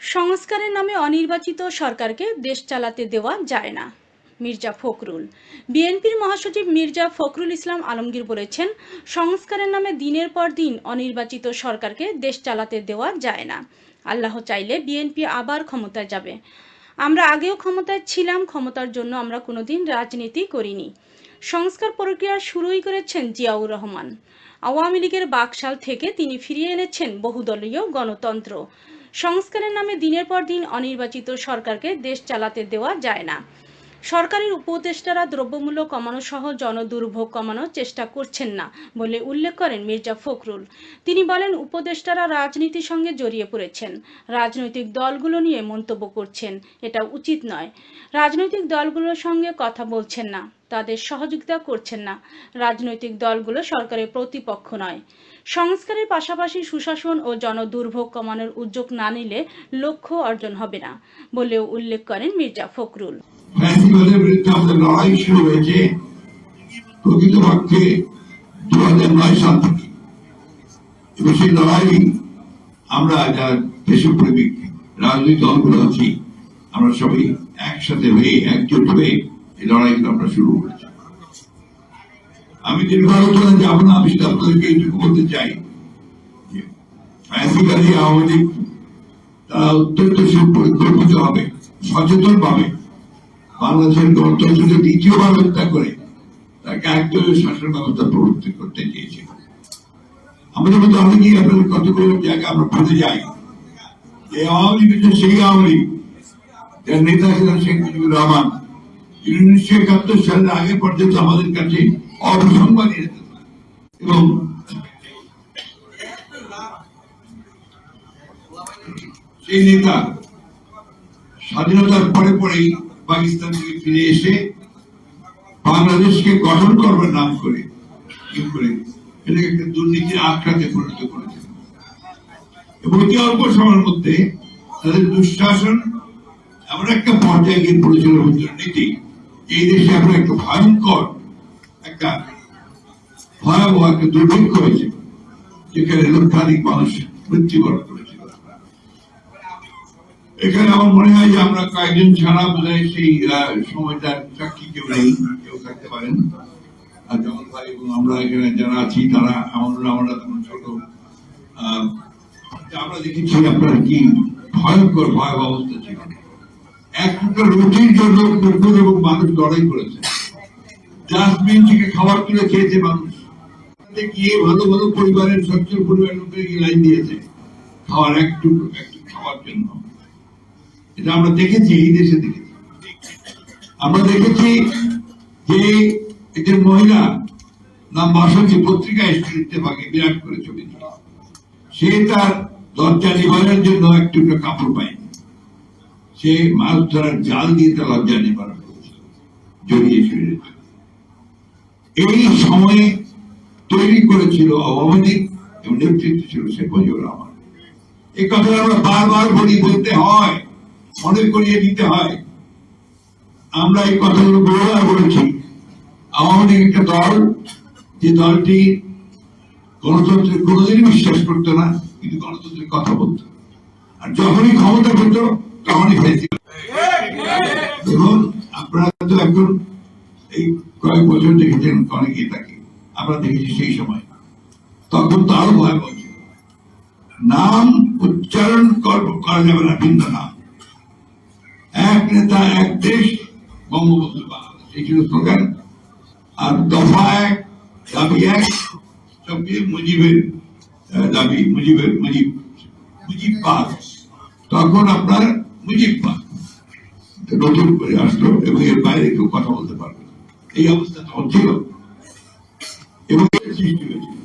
সংস্কারের নামে অনির্বাচিত সরকারকে দেশ চালাতে দেওয়া যায় না, মির্জা ফখরুল। বিএনপির মহাসচিব মির্জা ফখরুল ইসলাম আলমগীর বলেছেন, সংস্কারের নামে দিনের পর দিন অনির্বাচিত সরকারকে দেশ চালাতে দেওয়া যায় না। আল্লাহ চাইলে বিএনপি আবার ক্ষমতায় যাবে। আমরা আগেও ক্ষমতায় ছিলাম, ক্ষমতার জন্য আমরা কোনোদিন রাজনীতি করিনি। সংস্কার প্রক্রিয়া শুরুই করেছেন জিয়াউর রহমান। আওয়ামী লীগের বাকশাল থেকে তিনি ফিরিয়ে এনেছেন বহুদলীয় গণতন্ত্র। সংস্কারের নামে দিনের পর দিন অনির্বাচিত সরকারকে দেশ চালাতে দেওয়া যায় না। সরকারের উপদেষ্টারা দ্রব্যমূল্য কমানো সহ জনদুর্ভোগ কমানোর চেষ্টা করছেন না বলে উল্লেখ করেন মির্জা ফখরুল। তিনি বলেন, উপদেষ্টারা রাজনীতির সঙ্গে জড়িয়ে পড়েছেন। রাজনৈতিক দলগুলো নিয়ে মন্তব্য করছেন। এটা উচিত নয়। রাজনৈতিক দলগুলোর সঙ্গে কথা বলছেন না। তাদের সহযোগিতা করছেন না। রাজনৈতিক দলগুলো সরকারের প্রতিপক্ষ নয়। সংস্কারের পাশাপাশি সুশাসন ও জনদুর্ভোগ কমানোর উদ্যোগ না নিলে লক্ষ্য অর্জন হবে না বলেও উল্লেখ করেন মির্জা ফখরুল। বিরুদ্ধে আমাদের লড়াই শুরু হয়েছে প্রকৃতপক্ষে দু হাজার নয় সাল থেকে। এবং সেই লড়াই আমরা যারা দেশপ্রেমিক রাজনৈতিক দলগুলো আছি, আমরা সবাই একসাথে হয়ে একজোট হয়ে এই লড়াইগুলো আমরা শুরু করেছি। আমি দীর্ঘ আলোচনা যাব না, আমি শুধু আপনাদেরকে এইটুকু বলতে চাই আওয়ামী লীগ, তারা অত্যন্ত সুপরিকল্পিত হবে সচেতন ভাবে বাংলাদেশের গণতন্ত্রকে দ্বিতীয়বার হত্যা করে তাকে একদলীয় শাসন ব্যবস্থা প্রবর্তন করতে চেয়েছিল আমাদের মধ্যে অনেকেই আপনাদের কতগুলো জায়গা আমরা ভুলে যাই যে আওয়ামী লীগ সেই আওয়ামী লীগ, যার নেতা ছিলেন শেখ মুজিবুর রহমান, তিনি উনিশশো একাত্তর সালের আগে পর্যন্ত আমাদের কাছে ছিলেন। এবং সেই নেতা স্বাধীনতার পরে পরেই পাকিস্তান থেকে ফিরে এসে বাংলাদেশকে গঠন করবার নাম করে, কি করে? এটাকে একটা দুর্নীতির আখড়াতে পরিণত করেছে। এবং অতি অল্প সময়ের মধ্যে তাদের দুঃশাসন এমন একটা পর্যায়ে গিয়ে পড়েছিল দুর্নীতি এই দেশে এখন একটা ভয়ঙ্কর একটা ভয়াবহ একটা দুর্ভিক্ষ হয়েছে, যেখানে লক্ষাধিক মানুষ মৃত্যুবরণ করেছিল এখানে আমার মনে হয় যে আমরা কয়েকজন ছাড়া বোধহয় সেই আহ, সময়টার সাক্ষী কেউ নেই কেউ থাকতে পারেন। আর যেমন ভাই এবং আমরা এখানে যারা আছি তারা আমাদের আমরা তখন ছোট আমরা দেখেছি আপনার কি ভয়ঙ্কর ভয়াবহ অবস্থা ছিল। এক টুকরো রুটির জন্য কুকুর এবং মানুষ লড়াই করেছে। ডাস্টবিন থেকে খাবার তুলে খেয়েছে মানুষ। গিয়ে ভালো ভালো পরিবারের সচ্ছল পরিবারের লোকের গিয়ে লাইন দিয়েছে? খাওয়ার একটু একটু খাওয়ার জন্য। এটা আমরা দেখেছি, এই দেশে দেখেছি। আমরা দেখেছি যে একজন মহিলা নাম বাসন্তী পত্রিকায় ইত্তেফাকে বিরাট করে ছবি সে তার লজ্জা নিবারণের জন্য একটু কাপড় পায়নি। সে মাছ ধরার জাল দিয়ে তার লজ্জা নিবারণ করেছিল, জড়িয়ে শরীরে এই সময়ে তৈরি করেছিল আওয়ামী এবং নেতৃত্ব ছিল শেখ মুজিবুর রহমান। এই কথা আমরা বারবার বলি, বলতে হয়। মনে করিয়ে দিতে হয়। আমরা এই কথাগুলো বহুবার বলেছি। আওয়ামী লীগ একটা দল, যে দলটি গণতন্ত্রে কোনোদিনই বিশ্বাস করতো না, কিন্তু গণতন্ত্রের কথা বলতো। আর যখনই ক্ষমতা পেত তখনই ফেলছিল এবং আপনারা তো এখন এই কয়েক বছর দেখেছেন, অনেকেই তাকে আমরা দেখেছি সেই সময়। তখন তো আরও ভয়াবহ ছিল। নাম উচ্চারণ কর- যাবে না, ভিন্ন নাম। নেতা এক দেশ বঙ্গবন্ধু স্লোগান আর দফা এক, দাবি এক মুজিবের দাবি মুজিবের, মুজিব মুজিব পাক। তখন আপনার মুজিব পাক। নতুন করে আসলো এবং এর বাইরে কেউ কথা বলতে পারবে এই অবস্থা তখন ছিল। এবং সৃষ্টি হয়েছিল।